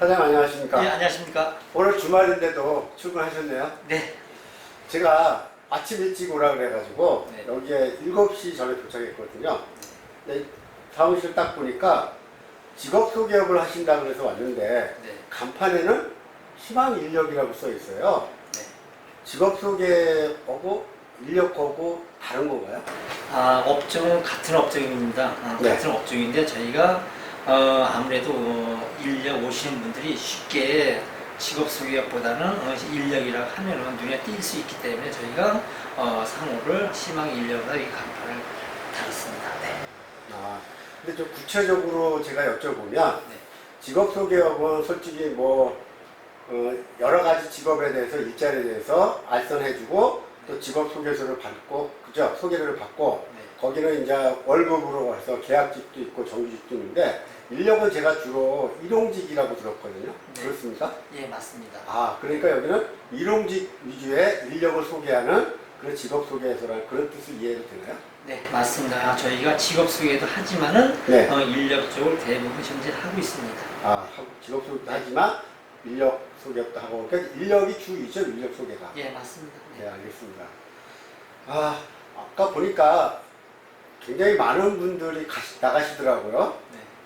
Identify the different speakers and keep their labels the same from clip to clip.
Speaker 1: 사장님 안녕하십니까?
Speaker 2: 예, 안녕하십니까?
Speaker 1: 오늘 주말인데도 출근하셨네요.
Speaker 2: 네.
Speaker 1: 제가 아침 일찍 오라 그래가지고
Speaker 2: 네.
Speaker 1: 여기에 7시 전에 도착했거든요. 근데 사무실 딱 보니까 직업 소개업을 하신다고 해서 왔는데
Speaker 2: 네.
Speaker 1: 간판에는 희망 인력이라고 써 있어요.
Speaker 2: 네.
Speaker 1: 직업 소개하고 인력하고 다른 건가요?
Speaker 2: 아, 업종은 같은 업종입니다. 아,
Speaker 1: 네.
Speaker 2: 같은 업종인데 저희가 어, 아무래도 어, 인력 오시는 분들이 쉽게 직업 소개업보다는 어, 인력이라고 하면은 눈에 띌 수 있기 때문에 저희가 어, 상호를 희망 인력으로 이 간판을 달았습니다. 네.
Speaker 1: 아, 근데 좀 구체적으로 제가 여쭤보면
Speaker 2: 네.
Speaker 1: 직업 소개업은 솔직히 뭐 어, 여러 가지 직업에 대해서 일자리에 대해서 알선해주고 또 직업 소개서를 받고 그죠 소개를 받고
Speaker 2: 네.
Speaker 1: 거기는 이제 월급으로 와서 계약직도 있고 정규직도 있는데 인력은 제가 주로 일용직이라고 들었거든요.
Speaker 2: 네.
Speaker 1: 그렇습니까?
Speaker 2: 예, 맞습니다.
Speaker 1: 아 그러니까 여기는 일용직 위주의 인력을 소개하는 그런 직업 소개서라는 그런 뜻을 이해해도 되나요?
Speaker 2: 네, 맞습니다. 아, 저희가 직업 소개도 하지만은
Speaker 1: 네.
Speaker 2: 어, 인력 쪽을 대부분 현재 하고 있습니다.
Speaker 1: 아 직업 소개도 하지만 인력 소개도 하고 그러니까 인력이 주이죠 인력 소개가.
Speaker 2: 예, 맞습니다.
Speaker 1: 네,
Speaker 2: 네.
Speaker 1: 알겠습니다. 아, 아까 보니까 굉장히 많은 분들이 가시, 나가시더라고요.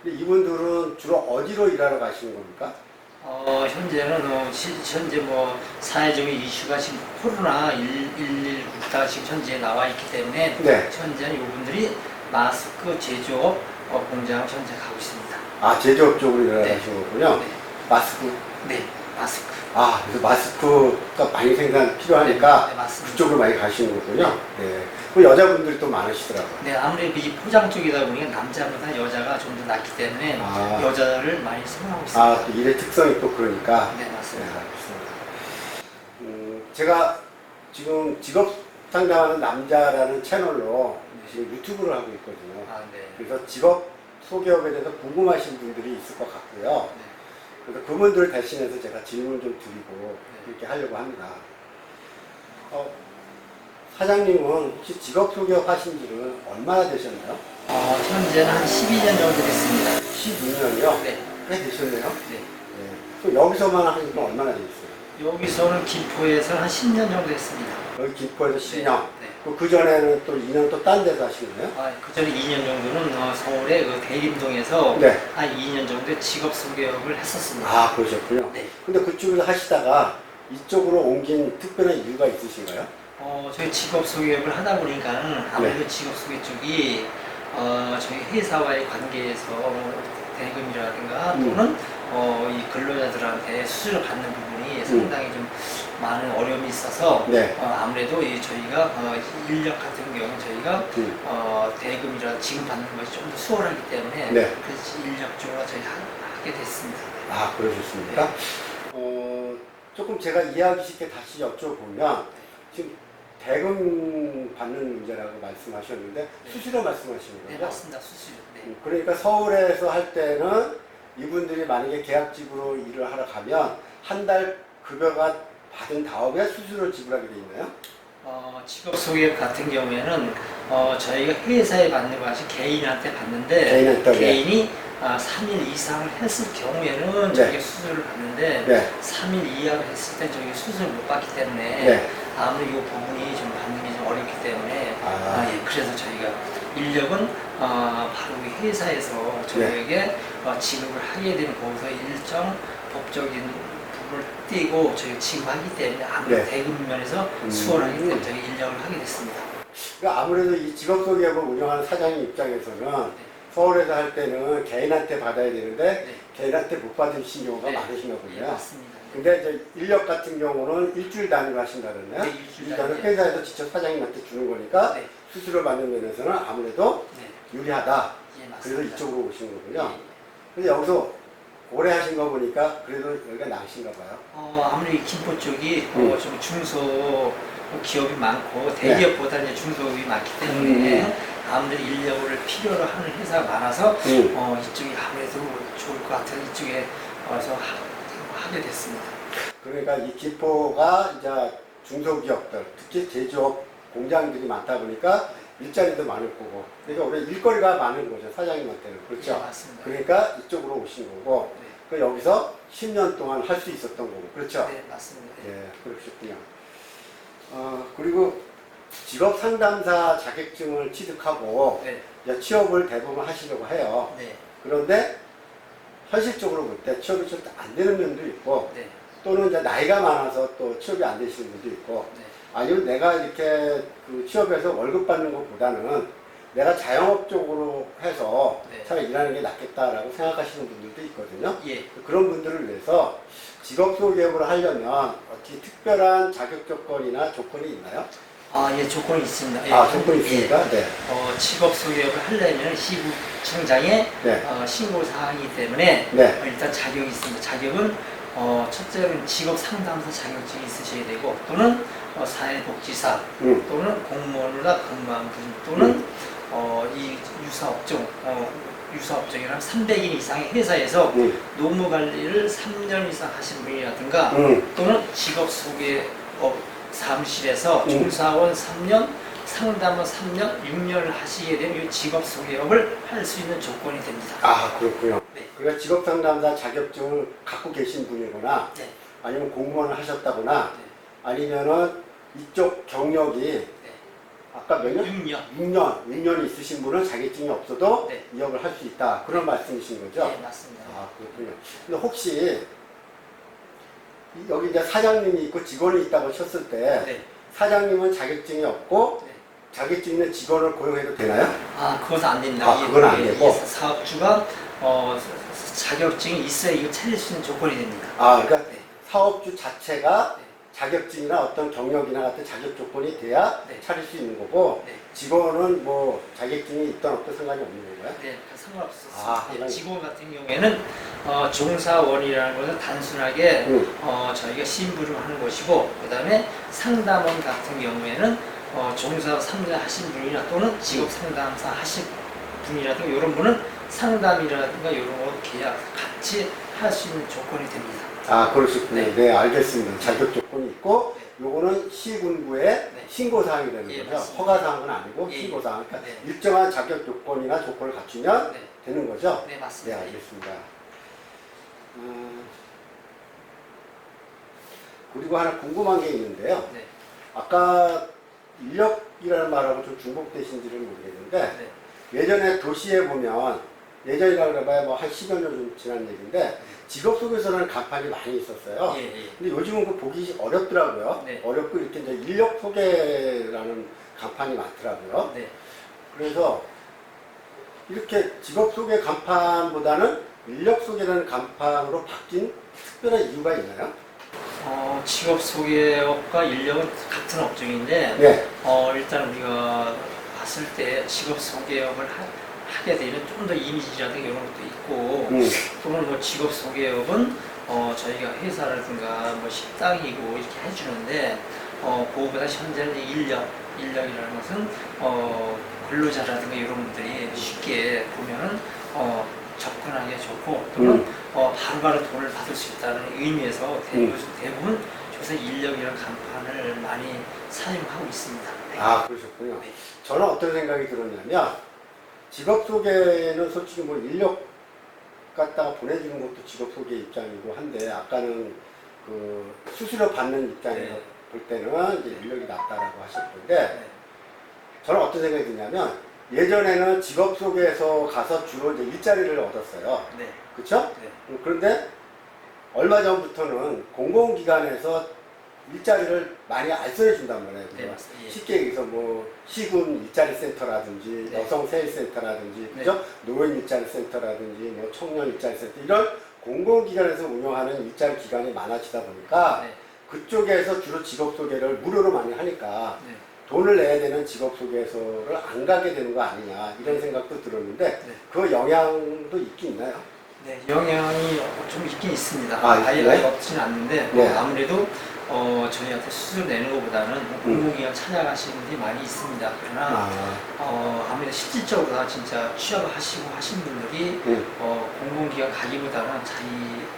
Speaker 2: 네.
Speaker 1: 근데 이분들은 주로 어디로 일하러 가시는 겁니까?
Speaker 2: 어, 현재는 어, 시- 현재 뭐 사회적인 이슈가 지금 코로나 119가 지금 현재 나와 있기 때문에
Speaker 1: 네.
Speaker 2: 현재는 이분들이 마스크 제조업 어, 공장을 현재 가고 있습니다.
Speaker 1: 아, 제조업 쪽으로 일하러
Speaker 2: 네.
Speaker 1: 가시는 거군요.
Speaker 2: 네,
Speaker 1: 마스크.
Speaker 2: 네, 마스크.
Speaker 1: 아, 그래서 마스크가 많이 생산 필요하니까
Speaker 2: 네, 맞습니다.
Speaker 1: 그쪽으로 많이 가시는 거군요. 네. 그 여자분들이 또 많으시더라고요.
Speaker 2: 네, 아무래도 이 포장 쪽이다 보니까 남자보다 여자가 좀 더 낫기 때문에
Speaker 1: 아.
Speaker 2: 여자를 많이 선호하고 있습니다.
Speaker 1: 아, 또 일의 특성이 또 그러니까.
Speaker 2: 네,
Speaker 1: 네,
Speaker 2: 맞습니다.
Speaker 1: 알겠습니다. 음, 제가 지금 직업 상담하는 남자라는 채널로
Speaker 2: 네.
Speaker 1: 지금 유튜브를 하고 있거든요.
Speaker 2: 아, 네.
Speaker 1: 그래서 직업 소개업에 대해서 궁금하신 분들이 있을 것 같고요.
Speaker 2: 네.
Speaker 1: 그래서 그분들 대신해서 제가 질문 좀 드리고
Speaker 2: 네.
Speaker 1: 이렇게 하려고 합니다. 어, 사장님은 혹시 직업 소개업 하신 지는 얼마나 되셨나요?
Speaker 2: 어, 현재는 한 12년 정도 됐습니다.
Speaker 1: 12년이요?
Speaker 2: 네,
Speaker 1: 꽤 되셨네요.
Speaker 2: 네.
Speaker 1: 네. 또 여기서만 하신 건 얼마나 되셨어요?
Speaker 2: 여기서는 김포에서 한 10년 정도 됐습니다.
Speaker 1: 여기 김포에서 10년.
Speaker 2: 네.
Speaker 1: 그 전에는 또 2년 또 딴 데서 하신 거예요?
Speaker 2: 아, 그 전에 2년 정도는 어, 서울의 그 대림동에서
Speaker 1: 네.
Speaker 2: 한 2년 정도 직업 소개업을 했었습니다.
Speaker 1: 아, 그러셨군요.
Speaker 2: 네.
Speaker 1: 근데 그쪽에서 하시다가 이쪽으로 옮긴 특별한 이유가 있으신가요?
Speaker 2: 어, 저희 직업 소개업을 하다 보니까는 아무래도
Speaker 1: 네.
Speaker 2: 직업 소개 쪽이 어, 저희 회사와의 관계에서 대금이라든가
Speaker 1: 음.
Speaker 2: 또는 어, 이 근로자들한테 수수료 받는 부분이 상당히 좀 많은 어려움이 있어서
Speaker 1: 음. 네.
Speaker 2: 어, 아무래도 이 저희가 어, 인력 같은 경우 저희가
Speaker 1: 음.
Speaker 2: 어, 대금이라 지금 받는 것이 좀 더 수월하기 때문에
Speaker 1: 네.
Speaker 2: 그래서 인력 쪽으로 저희 하, 하게 됐습니다.
Speaker 1: 아, 그러셨습니까? 어, 조금 제가 이해하기 쉽게 다시 여쭤보면, 지금 대금 받는 문제라고 말씀하셨는데, 수수료 말씀하시는
Speaker 2: 네,
Speaker 1: 거죠?
Speaker 2: 맞습니다. 수수료. 네.
Speaker 1: 음, 그러니까 서울에서 할 때는 이분들이 만약에 계약직으로 일을 하러 가면 한 달 급여가 받은 다음에 수수료를 지불하게 돼 있나요?
Speaker 2: 어, 직업 소개업 같은 경우에는 어, 저희가 회사에 받는 것이 개인한테 받는데
Speaker 1: 개인한테, 네.
Speaker 2: 이 아, 3일 이상을 했을 경우에는
Speaker 1: 네.
Speaker 2: 저희가 수수료를 받는데
Speaker 1: 네.
Speaker 2: 3일 이하로 했을 때 저희가 수수료를 못 받기 때문에
Speaker 1: 네.
Speaker 2: 아무래도 이 부분이 좀 받는 게 좀 어렵기 때문에
Speaker 1: 아.
Speaker 2: 아, 예, 그래서 저희가 인력은 어, 바로 이 회사에서 저희에게 어, 지급을 하게 되는 거기서 일정 법적인 부분을 띄고 저희가 지급하기 때문에 아무래도
Speaker 1: 네.
Speaker 2: 대금 면에서
Speaker 1: 음.
Speaker 2: 수월하기 때문에 저희 인력을 하게 됐습니다.
Speaker 1: 그러니까 아무래도 이 직업 소개업을 운영하는 사장님 입장에서는 서울에서 할 때는 개인한테 받아야 되는데
Speaker 2: 네.
Speaker 1: 개인한테 못 받으신 경우가
Speaker 2: 네.
Speaker 1: 많으신가
Speaker 2: 예,
Speaker 1: 보네요.
Speaker 2: 맞습니다.
Speaker 1: 근데 이제 인력 같은 경우는 일주일 단위로 하신다는데요.
Speaker 2: 네, 일주일
Speaker 1: 일단은
Speaker 2: 단위.
Speaker 1: 회사에서 직접 사장님한테 주는 거니까
Speaker 2: 네,
Speaker 1: 수수료 받는 면에서는 아무래도
Speaker 2: 네,
Speaker 1: 유리하다.
Speaker 2: 예, 맞습니다.
Speaker 1: 그래서 이쪽으로 오신 거군요.
Speaker 2: 예.
Speaker 1: 근데 여기서 오래 하신 거 보니까 그래도 여기가 나으신가 봐요.
Speaker 2: 어, 아무래도 이 김포 쪽이
Speaker 1: 음.
Speaker 2: 어, 좀 중소 기업이 많고 대기업보다 이제 중소기업이 많기 때문에
Speaker 1: 음.
Speaker 2: 아무래도 인력을 필요로 하는 회사가 많아서
Speaker 1: 음.
Speaker 2: 어, 이쪽이 아무래도 좋을 것 같아서 이쪽에 와서 하, 하게 됐습니다.
Speaker 1: 그러니까 이 김포가 이제 중소기업들, 특히 제조업 공장들이 많다 보니까 일자리도 많을 거고, 그러니까 우리 일거리가 많은 거죠 사장님한테는
Speaker 2: 예,
Speaker 1: 그렇죠.
Speaker 2: 맞습니다.
Speaker 1: 그러니까 이쪽으로 오신 거고,
Speaker 2: 네.
Speaker 1: 그 여기서 10년 동안 할 수 있었던 거고 그렇죠?
Speaker 2: 네, 맞습니다.
Speaker 1: 예, 그러셨군요. 어, 그리고 직업 상담사 자격증을 취득하고
Speaker 2: 네,
Speaker 1: 취업을 대부분 하시려고 해요.
Speaker 2: 네,
Speaker 1: 그런데 현실적으로 볼 때 취업이 좀 안 되는 면도 있고
Speaker 2: 네,
Speaker 1: 또는 이제 나이가 많아서 또 취업이 안 되시는 분도 있고
Speaker 2: 네,
Speaker 1: 아니면 내가 이렇게 그 취업해서 월급 받는 것보다는 내가 자영업 쪽으로 해서
Speaker 2: 네.
Speaker 1: 차라리 일하는 게 낫겠다라고 생각하시는 분들도 있거든요.
Speaker 2: 예,
Speaker 1: 그런 분들을 위해서 직업 소개업을 하려면 어떻게 특별한 자격 조건이나 조건이 있나요?
Speaker 2: 아, 예, 조건이 있습니다. 예,
Speaker 1: 아, 조건이
Speaker 2: 예.
Speaker 1: 있습니까? 네.
Speaker 2: 어, 직업 소개업을 하려면 시구청장에
Speaker 1: 네.
Speaker 2: 어, 신고 사항이기 때문에
Speaker 1: 네.
Speaker 2: 어, 일단 자격이 있습니다. 자격은 어, 첫째는 직업 상담사 자격증이 있으셔야 되고 또는 어, 사회복지사
Speaker 1: 음.
Speaker 2: 또는 공무원이나 근무한 분 또는 어, 이 유사업종 어, 유사업종이랑 300인 이상의 회사에서
Speaker 1: 음.
Speaker 2: 노무 관리를 3년 이상 하신 분이라든가
Speaker 1: 음.
Speaker 2: 또는 직업 소개업 사무실에서
Speaker 1: 음.
Speaker 2: 종사원 3년, 상담원 3년, 6년을 하시게 되면 이 직업 소개업을 할 수 있는 조건이 됩니다.
Speaker 1: 아, 그렇군요.
Speaker 2: 네.
Speaker 1: 그러니까 직업 상담사 자격증을 갖고 계신 분이거나
Speaker 2: 네.
Speaker 1: 아니면 공무원을 하셨다거나
Speaker 2: 네.
Speaker 1: 아니면은 이쪽 경력이
Speaker 2: 네.
Speaker 1: 아까 몇 년?
Speaker 2: 6년.
Speaker 1: 6년, 6년이 있으신 분은 자격증이 없어도
Speaker 2: 네.
Speaker 1: 이업을 할 수 있다. 그런 말씀이신 거죠?
Speaker 2: 네, 맞습니다.
Speaker 1: 아, 그렇군요. 근데 혹시 이- 여기 이제 사장님이 있고 직원이 있다고 쳤을 때
Speaker 2: 네.
Speaker 1: 사장님은 자격증이 없고
Speaker 2: 네.
Speaker 1: 자격증 있는 직원을 고용해도 되나요?
Speaker 2: 아, 그것은 안 됩니다.
Speaker 1: 아,
Speaker 2: 이-
Speaker 1: 그건 안
Speaker 2: 이-
Speaker 1: 되고?
Speaker 2: 이 사업주가 어, 자격증이 있어야 이거 차릴 수 있는 조건이 됩니다.
Speaker 1: 아, 그러니까
Speaker 2: 네.
Speaker 1: 사업주 자체가
Speaker 2: 네.
Speaker 1: 자격증이나 어떤 경력이나 같은 자격 조건이 돼야
Speaker 2: 네.
Speaker 1: 차릴 수 있는 거고
Speaker 2: 네.
Speaker 1: 직원은 뭐 자격증이 있던 없던 상관이 없는 건가요?
Speaker 2: 네, 상관없었습니다.
Speaker 1: 아,
Speaker 2: 네,
Speaker 1: 상관이-
Speaker 2: 직원 같은 경우에는 어, 종사원이라는 것은 단순하게
Speaker 1: 응.
Speaker 2: 어, 저희가 심부름 하는 것이고 그 다음에 상담원 같은 경우에는 어, 종사 3년 하신 분이나 또는 직업 상담사 하신 분이라든가 이런 분은 상담이라든가 이런 거 계약 같이 할 수 있는 조건이 됩니다.
Speaker 1: 아, 그러셨군요.
Speaker 2: 네.
Speaker 1: 네, 알겠습니다. 자격 조건이 있고
Speaker 2: 네.
Speaker 1: 요거는 시군부의
Speaker 2: 네.
Speaker 1: 신고사항이 되는
Speaker 2: 예,
Speaker 1: 거죠.
Speaker 2: 맞습니다.
Speaker 1: 허가사항은 아니고
Speaker 2: 예, 예.
Speaker 1: 신고사항. 그러니까
Speaker 2: 네.
Speaker 1: 일정한 자격 조건이나 조건을 갖추면
Speaker 2: 네,
Speaker 1: 되는 거죠.
Speaker 2: 네
Speaker 1: 네,
Speaker 2: 맞습니다.
Speaker 1: 알겠습니다. 음, 그리고 하나 궁금한 게 있는데요.
Speaker 2: 네,
Speaker 1: 아까 인력이라는 말하고 좀 중복되신지는 모르겠는데
Speaker 2: 네,
Speaker 1: 예전에 도시에 보면 예전이라 그래봐야 뭐 한 10여 년 좀 지난 얘기인데 직업 소개서라는 간판이 많이 있었어요.
Speaker 2: 예, 예.
Speaker 1: 근데 요즘은 그 보기 어렵더라고요.
Speaker 2: 네.
Speaker 1: 어렵고 이렇게 이제 인력 소개라는 간판이 많더라고요.
Speaker 2: 네.
Speaker 1: 그래서 이렇게 직업 소개 간판보다는 인력 소개라는 간판으로 바뀐 특별한 이유가 있나요?
Speaker 2: 어, 직업 소개업과 인력은 같은 업종인데
Speaker 1: 네.
Speaker 2: 어, 일단 우리가 봤을 때 직업 소개업을 하, 게 되면 좀더 이미지라든가 이런 것도 있고
Speaker 1: 음.
Speaker 2: 또는 뭐 직업 소개업은 어, 저희가 회사라든가 뭐 식당이고 이렇게 해주는데 어, 그거보다 현재는 인력, 인력이라는 것은 어, 근로자라든가 이런 분들이 쉽게 보면은 어, 접근하기 좋고 또는
Speaker 1: 음.
Speaker 2: 어, 바로바로 돈을 받을 수 있다는 의미에서 대부분, 대부분 조사 인력이라는 간판을 많이 사용하고 있습니다. 네.
Speaker 1: 아, 그러셨군요.
Speaker 2: 네.
Speaker 1: 저는 어떤 생각이 들었냐면 직업 소개는 솔직히 뭐 인력 갖다가 보내주는 것도 직업 소개 입장이고 한데 아까는 그 수수료 받는 입장에서
Speaker 2: 네.
Speaker 1: 볼 때는 이제 인력이 낫다라고 하셨는데
Speaker 2: 네.
Speaker 1: 저는 어떤 생각이 드냐면 예전에는 직업 소개에서 가서 주로 이제 일자리를 얻었어요.
Speaker 2: 네.
Speaker 1: 그렇죠?
Speaker 2: 네.
Speaker 1: 그런데 얼마 전부터는 공공기관에서 일자리를 많이 알선해 준단 말이에요.
Speaker 2: 네, 맞습니다. 예.
Speaker 1: 쉽게 얘기해서 뭐 시군 일자리 센터라든지
Speaker 2: 네.
Speaker 1: 여성 세일 센터라든지
Speaker 2: 네.
Speaker 1: 그죠? 노인 일자리 센터라든지 뭐 청년 일자리 센터 이런 공공기관에서 운영하는 일자리 기관이 많아지다 보니까
Speaker 2: 네.
Speaker 1: 그쪽에서 주로 직업 소개를 무료로 많이 하니까
Speaker 2: 네.
Speaker 1: 돈을 내야 되는 직업 소개서를 안 가게 되는 거 아니냐 이런 생각도 들었는데
Speaker 2: 네.
Speaker 1: 그 영향도 있긴 있나요?
Speaker 2: 네, 영향이 좀 있긴 있습니다.
Speaker 1: 아, 있나요?
Speaker 2: 아예 없지는 않는데 뭐
Speaker 1: 네.
Speaker 2: 아무래도 어, 저희한테 수술 내는 것보다는 뭐 공공기관 찾아가시는 분들이 많이 있습니다. 그러나
Speaker 1: 아,
Speaker 2: 어, 아무래도 실질적으로 다 진짜 취업을 하시고 하신 분들이
Speaker 1: 음,
Speaker 2: 어, 공공기관 가기보다는 자기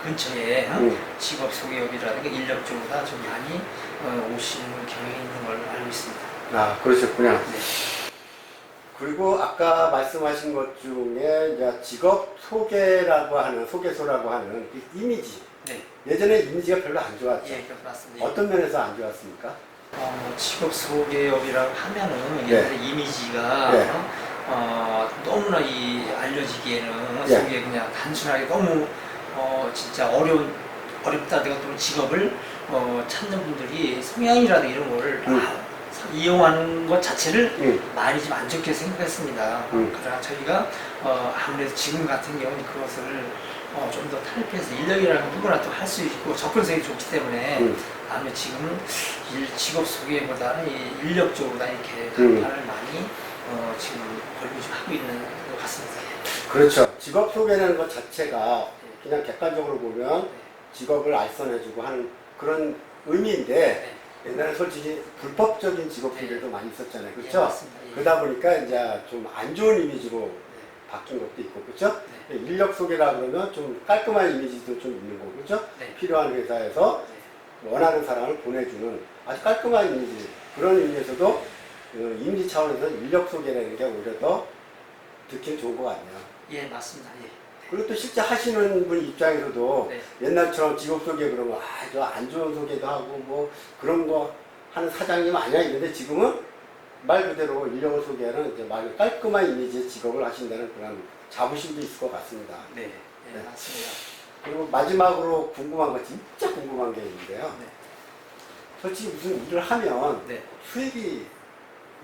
Speaker 2: 근처에 어,
Speaker 1: 음.
Speaker 2: 직업 소개업이라든가 인력 쪽보다 좀 많이 어, 오시는 경향이 있는 걸로 알고 있습니다.
Speaker 1: 아 그러셨군요.
Speaker 2: 네.
Speaker 1: 그리고 아까 말씀하신 것 중에 이제 직업 소개라고 하는 소개소라고 하는 그 이미지
Speaker 2: 네.
Speaker 1: 예전에 이미지가 별로 안 좋았죠.
Speaker 2: 예, 맞습니다.
Speaker 1: 어떤 면에서 안 좋았습니까?
Speaker 2: 어, 직업 소개업이라고 하면은
Speaker 1: 네.
Speaker 2: 옛날에 이미지가
Speaker 1: 네.
Speaker 2: 어, 너무나 이 알려지기에는
Speaker 1: 네.
Speaker 2: 속에 그냥 단순하게 너무 어, 진짜 어려운 어렵다든가 또 직업을 어, 찾는 분들이 성향이라든가 이런 거를
Speaker 1: 음.
Speaker 2: 아, 이용하는 것 자체를
Speaker 1: 응.
Speaker 2: 많이 좀 안 좋게 생각했습니다.
Speaker 1: 음.
Speaker 2: 그러나 저희가 어, 아무래도 지금 같은 경우는 그것을 어, 좀 더 탈피해서 인력이라는 건 누구나 또 할 수 있고 접근성이 좋기 때문에
Speaker 1: 응.
Speaker 2: 아무래도 지금 일, 직업 소개보다는 이 인력 쪽으로 이렇게
Speaker 1: 음.
Speaker 2: 간판을 많이 어, 지금 걸고 좀 하고 있는 것 같습니다.
Speaker 1: 그렇죠. 직업 소개라는 것 자체가 그냥 객관적으로 보면 직업을 알선해주고 하는 그런 의미인데
Speaker 2: 네.
Speaker 1: 옛날에 솔직히 불법적인 직업
Speaker 2: 네.
Speaker 1: 소개도 많이 있었잖아요.
Speaker 2: 예,
Speaker 1: 그렇죠?
Speaker 2: 예.
Speaker 1: 그러다 보니까 이제 좀 안 좋은 이미지로
Speaker 2: 네.
Speaker 1: 바뀐 것도 있고, 그렇죠?
Speaker 2: 네.
Speaker 1: 인력 소개라 그러면 좀 깔끔한 이미지도 좀 있는 거고, 그렇죠?
Speaker 2: 네.
Speaker 1: 필요한 회사에서 원하는 사람을 보내주는 아주 깔끔한 이미지 그런 의미에서도 어, 이미지 차원에서 인력 소개라는 게 오히려 더 듣기 좋은 것 같네요.
Speaker 2: 예, 맞습니다. 예.
Speaker 1: 그리고 또 실제 하시는 분 입장에서도
Speaker 2: 네.
Speaker 1: 옛날처럼 직업 소개 그러면 아저 안 좋은 소개도 하고 뭐 그런 거 하는 사장님 아니야 이런데 지금은 말 그대로 인력을 소개하는 이제 말 깔끔한 이미지의 직업을 하신다는 그런 자부심도 있을 것 같습니다.
Speaker 2: 네. 예,
Speaker 1: 네.
Speaker 2: 맞습니다.
Speaker 1: 그리고 마지막으로 궁금한 거 진짜 궁금한 게 있는데요.
Speaker 2: 네.
Speaker 1: 솔직히 무슨 일을 하면
Speaker 2: 네.
Speaker 1: 수입이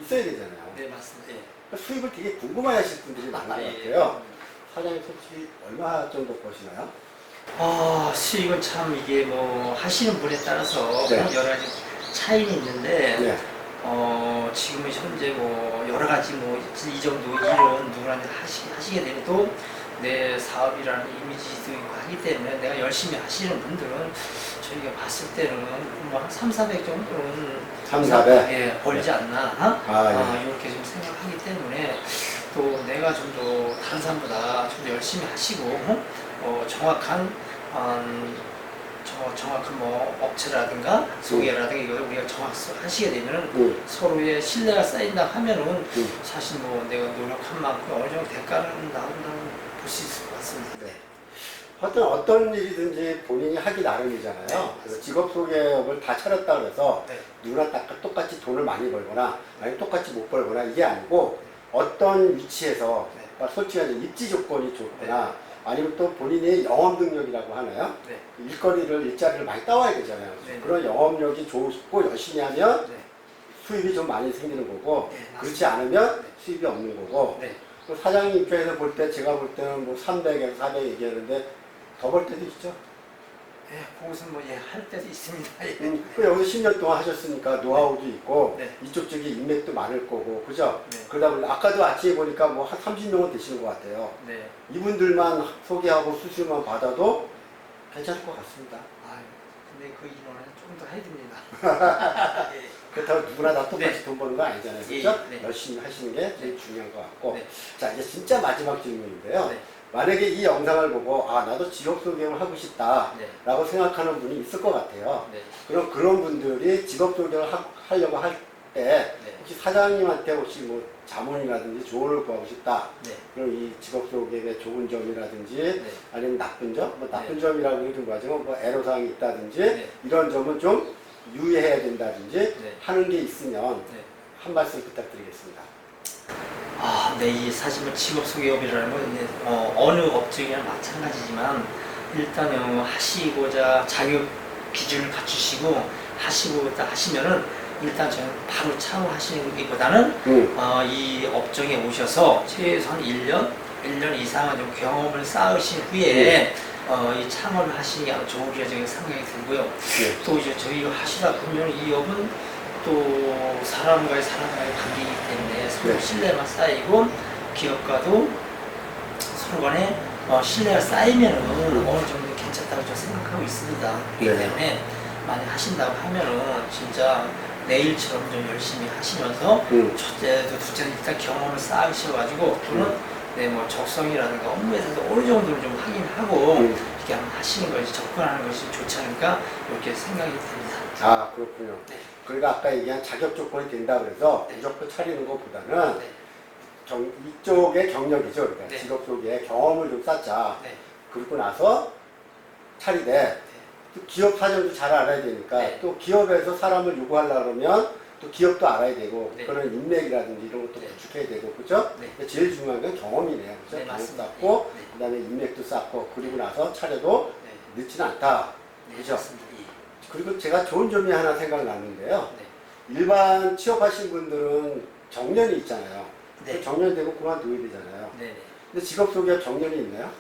Speaker 1: 있어야 되잖아요.
Speaker 2: 네, 맞습니다. 예.
Speaker 1: 그러니까 수입을 되게 궁금해 하실 분들이 많은 것
Speaker 2: 예.
Speaker 1: 같아요. 사장님 솔직히 얼마 정도 버시나요?
Speaker 2: 아, 수익은 참 이게 뭐 하시는 분에 따라서
Speaker 1: 네.
Speaker 2: 여러 가지 차이는 있는데
Speaker 1: 네.
Speaker 2: 어, 지금 현재 뭐 여러 가지 뭐 이 정도 일은 누구나 하시, 하시게 되면 또내 사업이라는 이미지도 있고 하기 때문에 내가 열심히 하시는 분들은 저희가 봤을 때는 뭐한 3, 400 정도는
Speaker 1: 3, 400?
Speaker 2: 예, 벌지 않나 어?
Speaker 1: 아, 예.
Speaker 2: 아, 이렇게 좀 생각하기 때문에 또 내가 좀 더 다른 사람보다 좀 더 열심히 하시고 어, 정확한 음, 저, 정확한 뭐 업체라든가 소개라든가 이걸 우리가 정확하시게 되면은
Speaker 1: 음.
Speaker 2: 서로의 신뢰가 쌓인다 하면은
Speaker 1: 음.
Speaker 2: 사실 뭐 내가 노력한 만큼 어느 정도 대가는 나온다고 볼 수 있을 것 같습니다.
Speaker 1: 네. 어떤 어떤 일이든지 본인이 하기 나름이잖아요.
Speaker 2: 네.
Speaker 1: 그래서 직업 소개업을 다 차렸다 그래서
Speaker 2: 네.
Speaker 1: 누구나 딱 똑같이 돈을 많이 벌거나 아니면 똑같이 못 벌거나 이게 아니고 어떤 위치에서
Speaker 2: 네.
Speaker 1: 아, 솔직하게 입지 조건이 좋거나 아니면 또 본인의 영업 능력이라고 하나요?
Speaker 2: 네.
Speaker 1: 일거리를 일자리를 많이 따와야 되잖아요.
Speaker 2: 네.
Speaker 1: 그런 영업력이 좋고 열심히 하면
Speaker 2: 네.
Speaker 1: 수입이 좀 많이 생기는 거고
Speaker 2: 네.
Speaker 1: 그렇지 않으면
Speaker 2: 네.
Speaker 1: 수입이 없는 거고
Speaker 2: 네.
Speaker 1: 그 사장님 입장에서 볼 때 제가 볼 때는 뭐 300에서 400 얘기하는데 더 벌 때도 있죠.
Speaker 2: 예, 그것은 뭐 예, 할 때도 있습니다. 예.
Speaker 1: 음, 그 여기서 10년 동안 하셨으니까 노하우도 있고
Speaker 2: 네.
Speaker 1: 이쪽 쪽에 인맥도 많을 거고 그죠?
Speaker 2: 네.
Speaker 1: 그러다 보니 아까도 아침에 보니까 뭐 한 30명은 되시는 것 같아요.
Speaker 2: 네.
Speaker 1: 이분들만 소개하고 수수료만 받아도 괜찮을 것 같습니다.
Speaker 2: 아, 근데 그 인원은 조금 더 해야 됩니다. 예.
Speaker 1: 그렇다고 누구나 다 똑같이
Speaker 2: 네.
Speaker 1: 돈 버는 거 아니잖아요.
Speaker 2: 예,
Speaker 1: 그렇죠?
Speaker 2: 네.
Speaker 1: 열심히 하시는 게 제일 중요한 것 같고.
Speaker 2: 네.
Speaker 1: 자, 이제 진짜 마지막 질문인데요.
Speaker 2: 네.
Speaker 1: 만약에 이 영상을 보고 아, 나도 직업 소개를 하고 싶다.
Speaker 2: 네.
Speaker 1: 라고 생각하는 분이 있을 것 같아요.
Speaker 2: 네.
Speaker 1: 그럼 그런 분들이 직업 소개를 하, 하려고 할때
Speaker 2: 네.
Speaker 1: 혹시 사장님한테 혹시 뭐 자문이라든지 조언을 구하고 싶다.
Speaker 2: 네.
Speaker 1: 그럼 이 직업 소개의 좋은 점이라든지
Speaker 2: 네.
Speaker 1: 아니면 나쁜 점, 뭐 나쁜
Speaker 2: 네.
Speaker 1: 점이라고 해도 뭐하지만 뭐 애로사항이 있다든지
Speaker 2: 네.
Speaker 1: 이런 점은 좀 유의해야 된다든지
Speaker 2: 네.
Speaker 1: 하는 게 있으면
Speaker 2: 네.
Speaker 1: 한 말씀 부탁드리겠습니다.
Speaker 2: 아, 네, 이 사실 뭐 직업 소개업이라는 건 어, 어느 업종이나 마찬가지지만 일단 어, 하시고자 자격 기준을 갖추시고 하시고 딱 하시면은 일단 저는 바로 창업하시는 것보다는
Speaker 1: 음.
Speaker 2: 어, 이 업종에 오셔서 최소한 1년, 1년 이상은 좀 경험을 쌓으신 후에 어, 이 창업을 하시는 게 좋으리라 저는 생각이 들고요.
Speaker 1: 네.
Speaker 2: 또 이제 저희가 하시다 보면 이 업은 또 사람과의 사람과의 관계이기 때문에 서로
Speaker 1: 네.
Speaker 2: 신뢰만 쌓이고 기업과도 서로 간에 어, 신뢰가 쌓이면 은 어느 정도 괜찮다고 저는 생각하고 있습니다. 그렇기
Speaker 1: 네.
Speaker 2: 때문에 많이 하신다고 하면은 진짜 내일처럼 좀 열심히 하시면서
Speaker 1: 음.
Speaker 2: 첫째도 둘째도 일단 경험을 쌓으셔가지고 또는 네, 뭐 적성이라든가 업무에서도 어느 정도는 좀 확인하고
Speaker 1: 음.
Speaker 2: 이렇게 하시는 것이 접근하는 것이 좋지 않을까 이렇게 생각이 듭니다.
Speaker 1: 아 그렇군요.
Speaker 2: 네.
Speaker 1: 그러니까 아까 얘기한 자격 조건이 된다 그래서
Speaker 2: 네.
Speaker 1: 무조건 차리는 것보다는
Speaker 2: 네.
Speaker 1: 경, 이쪽의 경력이죠. 그러니까
Speaker 2: 네.
Speaker 1: 직업 속에 경험을 좀 쌓자.
Speaker 2: 네.
Speaker 1: 그러고 나서 차리되 또 기업 사정도 잘 알아야 되니까
Speaker 2: 네.
Speaker 1: 또 기업에서 사람을 요구하려 그러면 또 기업도 알아야 되고
Speaker 2: 네.
Speaker 1: 그런 인맥이라든지 이런 것도
Speaker 2: 네.
Speaker 1: 구축해야 되고 그죠?
Speaker 2: 네.
Speaker 1: 제일 중요한 건 경험이네요. 그죠?
Speaker 2: 네,
Speaker 1: 경험. 쌓고
Speaker 2: 네.
Speaker 1: 그다음에 인맥도 쌓고 그리고 나서 차려도
Speaker 2: 네.
Speaker 1: 늦지는 않다.
Speaker 2: 네.
Speaker 1: 그죠?
Speaker 2: 예.
Speaker 1: 그리고 제가 좋은 점이 하나 생각나는데요.
Speaker 2: 네.
Speaker 1: 일반 취업하신 분들은 정년이 있잖아요.
Speaker 2: 네.
Speaker 1: 정년 되고 그만둬야 되잖아요.
Speaker 2: 네. 네.
Speaker 1: 근데 직업 속에 정년이 있나요?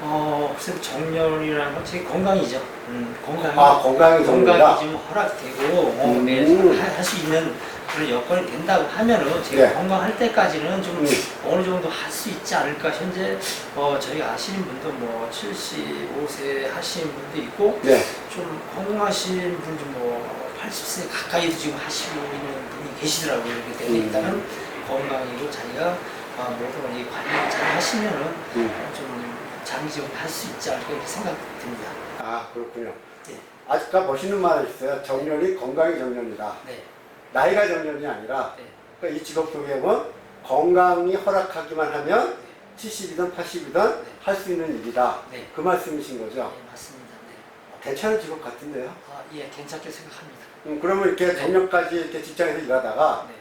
Speaker 2: 어, 글쎄 정렬이라는 건제 건강이죠. 음, 건강이
Speaker 1: 아 건강이 정년이다.
Speaker 2: 건강이 좀 허락되고 어,
Speaker 1: 음.
Speaker 2: 네, 할수 있는 그런 여건이 된다고 하면은 제가
Speaker 1: 네.
Speaker 2: 건강할 때까지는 좀
Speaker 1: 음.
Speaker 2: 어느 정도 할 수 있지 않을까 현재 어, 저희가 아시는 분도 뭐 75세 하시는 분도 있고
Speaker 1: 네.
Speaker 2: 좀 건강하신 분도 뭐 80세 가까이도 지금 하시고 있는 분이 계시더라고요. 그렇기 때문에
Speaker 1: 음.
Speaker 2: 일단은 건강이고 자기가 아, 모든 걸이 관리 잘 하시면은
Speaker 1: 음.
Speaker 2: 좀 장기적으로 할 수 있지 않을까 이렇게 생각됩니다.
Speaker 1: 아 그렇군요.
Speaker 2: 네.
Speaker 1: 아까 멋있는 말 하셨어요. 정년이 건강이 정년이다.
Speaker 2: 네,
Speaker 1: 나이가 정년이 아니라
Speaker 2: 네,
Speaker 1: 그러니까 이 직업 보면 건강이 허락하기만 하면 70이든 80이든 할 수 있는 일이다.
Speaker 2: 네,
Speaker 1: 그 말씀이신 거죠.
Speaker 2: 네, 맞습니다. 네.
Speaker 1: 괜찮은 직업 같은데요.
Speaker 2: 아, 예, 괜찮게 생각합니다.
Speaker 1: 음, 그러면 이렇게
Speaker 2: 네.
Speaker 1: 정년까지 이렇게 직장에서 일하다가
Speaker 2: 네,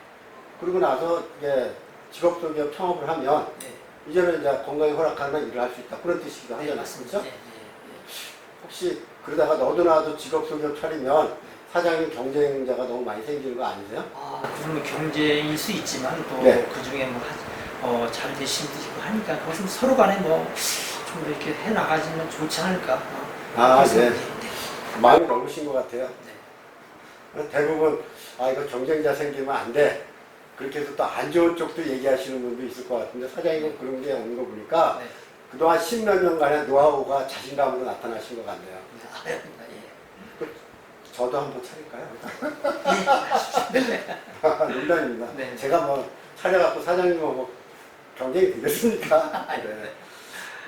Speaker 1: 그러고 나서 이게 직업 속에 창업을 하면
Speaker 2: 네,
Speaker 1: 이제는 이제 건강이 허락하는 일을 할 수 있다. 그런 뜻이기도
Speaker 2: 네,
Speaker 1: 하잖아요. 그렇죠? 혹시 그러다가 너도 나도 직업 속에 차리면 사장님 경쟁자가 너무 많이 생기는 거 아니세요?
Speaker 2: 아, 그러면 경쟁일 수 있지만 또
Speaker 1: 네.
Speaker 2: 그 중에 뭐, 하- 어, 잘 분도 있고 하니까 거기서 서로 간에 뭐, 좀 이렇게 해 나가지면 좋지 않을까. 어,
Speaker 1: 아,
Speaker 2: 그래서,
Speaker 1: 네.
Speaker 2: 예, 네,
Speaker 1: 마음이 넓으신 것 같아요.
Speaker 2: 네.
Speaker 1: 대부분 아 이거 경쟁자 생기면 안 돼. 그렇게 해서 또 안 좋은 쪽도 얘기하시는 분도 있을 것 같은데 사장님은 그런 게 없는 거 보니까
Speaker 2: 네.
Speaker 1: 그동안 십몇 년간의 노하우가 자신감으로 나타나신 것 같네요.
Speaker 2: 네, 아, 예.
Speaker 1: 저도 한번 차릴까요? 농담입니다.
Speaker 2: 네.
Speaker 1: 제가 뭐 차려갖고 사장님하고 경쟁이 되겠습니까? 네.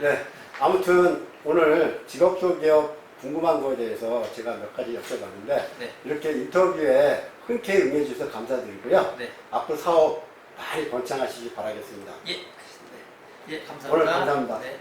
Speaker 1: 네. 아무튼 오늘 직업소기업 궁금한 거에 대해서 제가 몇 가지 여쭤봤는데
Speaker 2: 네.
Speaker 1: 이렇게 인터뷰에 흔쾌히 응해주셔서 감사드리고요.
Speaker 2: 네.
Speaker 1: 앞으로 사업 많이 번창하시기 바라겠습니다.
Speaker 2: 예, 네. 예, 감사합니다.
Speaker 1: 오늘 감사합니다.
Speaker 2: 네.